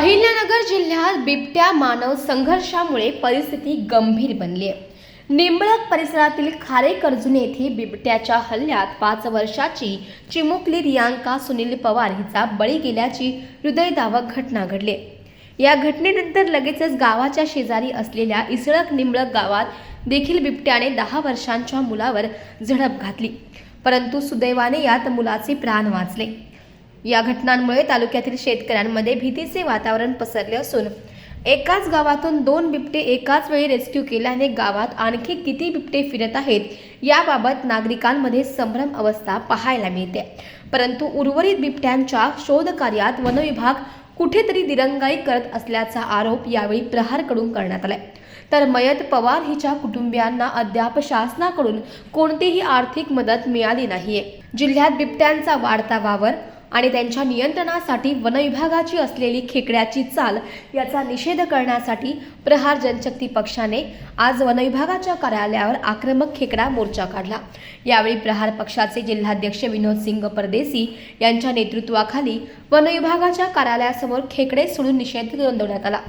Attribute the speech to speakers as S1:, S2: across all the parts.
S1: अहिल्यानगर जिल्ह्यात बिबट्या मानव संघर्षामुळे परिस्थिती गंभीर बनली आहे. निंबळक परिसरातील खारे कर्जुने येथे बिबट्याच्या हल्ल्यात पाच वर्षाची चिमुकली रियांका सुनील पवार हिचा बळी गेल्याची हृदयदावक घटना घडली या घटनेनंतर लगेचच गावाच्या शेजारी असलेल्या इसळक निंबळक गावात देखील बिबट्याने दहा वर्षांच्या मुलावर झडप घातली. परंतु सुदैवाने यात मुलाचे प्राण वाचले. या घटनांमुळे तालुक्यातील शेतकऱ्यांमध्ये भीतीचे वातावरण पसरले असून एकाच गावातून दोन बिबटे एकाच वेळी रेस्क्यू केल्याने गावात आणखी किती बिबटे फिरत आहेत याबाबत नागरिकांमध्ये संभ्रम अवस्था पाहायला मिळते. परंतु उर्वरित बिबट्यांच्या शोधकार्यात वनविभाग कुठेतरी दिरंगाई करत असल्याचा आरोप यावेळी प्रहारकडून करण्यात आलाय. तर मयत पवार हिच्या कुटुंबियांना अद्याप शासनाकडून कोणतीही आर्थिक मदत मिळाली नाहीये. जिल्ह्यात बिबट्यांचा वाढता वावर आणि त्यांच्या नियंत्रणासाठी वनविभागाची असलेली खेकड्याची चाल याचा निषेध करण्यासाठी प्रहार जनशक्ती पक्षाने आज वनविभागाच्या कार्यालयावर आक्रमक खेकडा मोर्चा काढला. यावेळी प्रहार पक्षाचे जिल्हाध्यक्ष विनोद सिंग परदेसी यांच्या नेतृत्वाखाली वनविभागाच्या कार्यालयासमोर खेकडे सोडून निषेध नोंदवण्यात आला.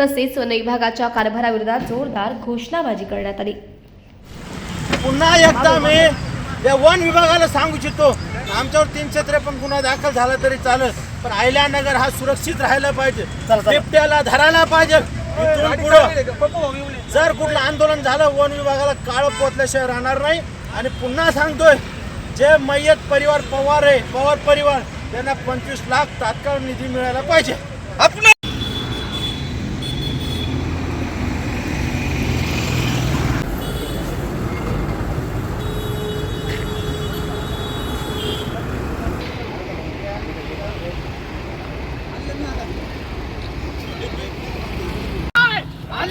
S1: तसेच वनविभागाच्या कारभाराविरोधात जोरदार घोषणाबाजी करण्यात आली.
S2: पुन्हा एकदा मी या वन विभागाला सांगू इच्छितो. आमच्यावर तीनशे त्रेपन्न गुन्हा दाखल झाला तरी चालेल पण अहिल्यानगर हा सुरक्षित राहायला पाहिजे. बिबट्याला धरायला पाहिजे. इथून पुढं जर कुठलं आंदोलन झालं वन विभागाला काळ पोचल्याशिवाय राहणार नाही. आणि पुन्हा सांगतोय जे मयत परिवार पवार आहे पवार परिवार त्यांना पंचवीस लाख तात्काळ निधी मिळायला पाहिजे. आपण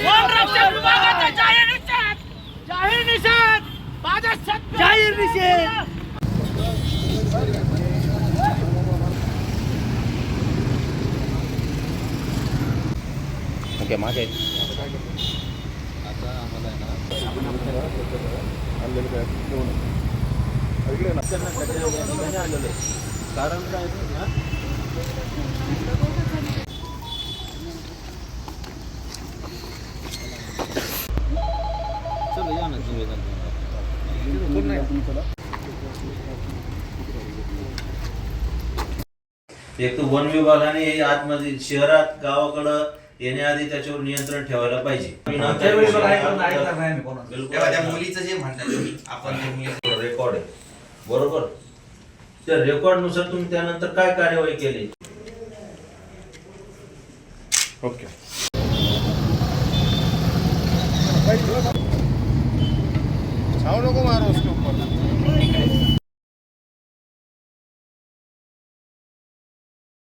S3: वनरक्षक विभागाचा जाहीर निषेध जाहीर निषेध माझा शेतकरी जाहीर निषेध
S4: ओके मागे कारण काय चल या ना एक तर वन विभागाने आतमध्ये शहरात गावाकडं येण्याआधी त्याच्यावर नियंत्रण ठेवायला पाहिजे.
S5: मुलीचं जे म्हणतात आपण
S4: रेकॉर्ड आहे. बरोबर? त्या रेकॉर्डनुसार तुम्ही त्यानंतर काय कार्यवाही केली?
S2: ओके. छाव नको मारो उसके ऊपर